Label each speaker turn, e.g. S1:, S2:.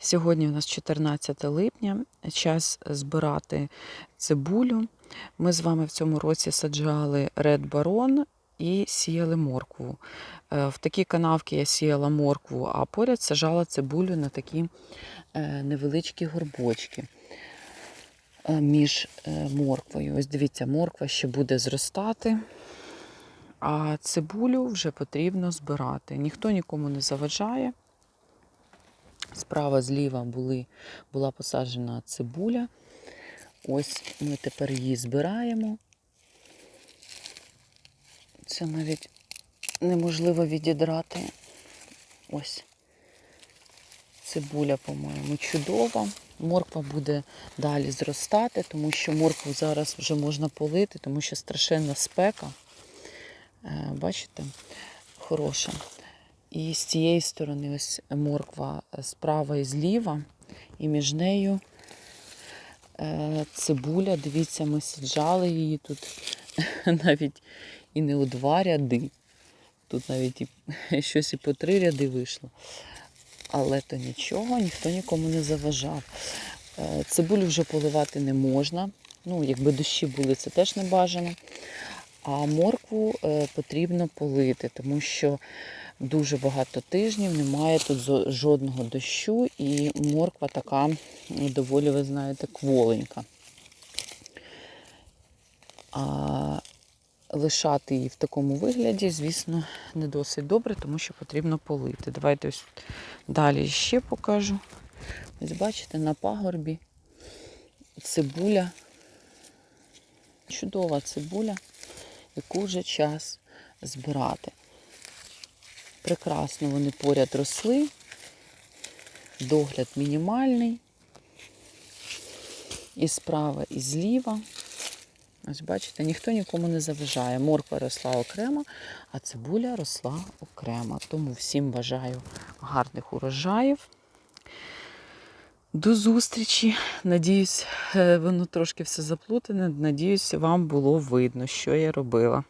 S1: Сьогодні у нас 14 липня, час збирати цибулю. Ми з вами в цьому році саджали Red Baron і сіяли моркву. Е, В такі канавки я сіяла моркву, а поряд сажала цибулю на такі е, невеличкі горбочки е, між морквою. Ось дивіться, морква ще буде зростати. А цибулю вже потрібно збирати. Ніхто нікому не заважає. Справа зліва були, була посаджена цибуля. Ось ми тепер її збираємо. Це навіть неможливо відідрати. Ось цибуля, по-моєму, чудова. Морква буде далі зростати, тому що моркву зараз вже можна полити, тому що страшенна спека. Е, Бачите, хороша. І з цієї сторони ось морква справа і зліва, і між нею е, цибуля. Дивіться, ми саджали її тут навіть і не у два ряди. Тут навіть і щось і по три ряди вийшло. Але то нічого, ніхто нікому не заважав. Е, Цибулю вже поливати не можна. Ну, якби дощі були, це теж не бажано. А моркву е, потрібно полити, тому що дуже багато тижнів немає тут жодного дощу, і морква така доволі, ви знаєте, кволенька. А лишати її в такому вигляді, звісно, не досить добре, тому що потрібно полити. Давайте ось далі ще покажу. Ось бачите, на пагорбі цибуля. Чудова цибуля, яку вже час збирати. Прекрасно вони поряд росли, догляд мінімальний. І справа, і зліва. Ось бачите, ніхто нікому не заважає. Морква росла окремо, а цибуля росла окремо. Тому всім бажаю гарних урожаїв. До зустрічі. Надіюсь, е, воно трошки все заплутане. Надіюсь, вам було видно, що я робила.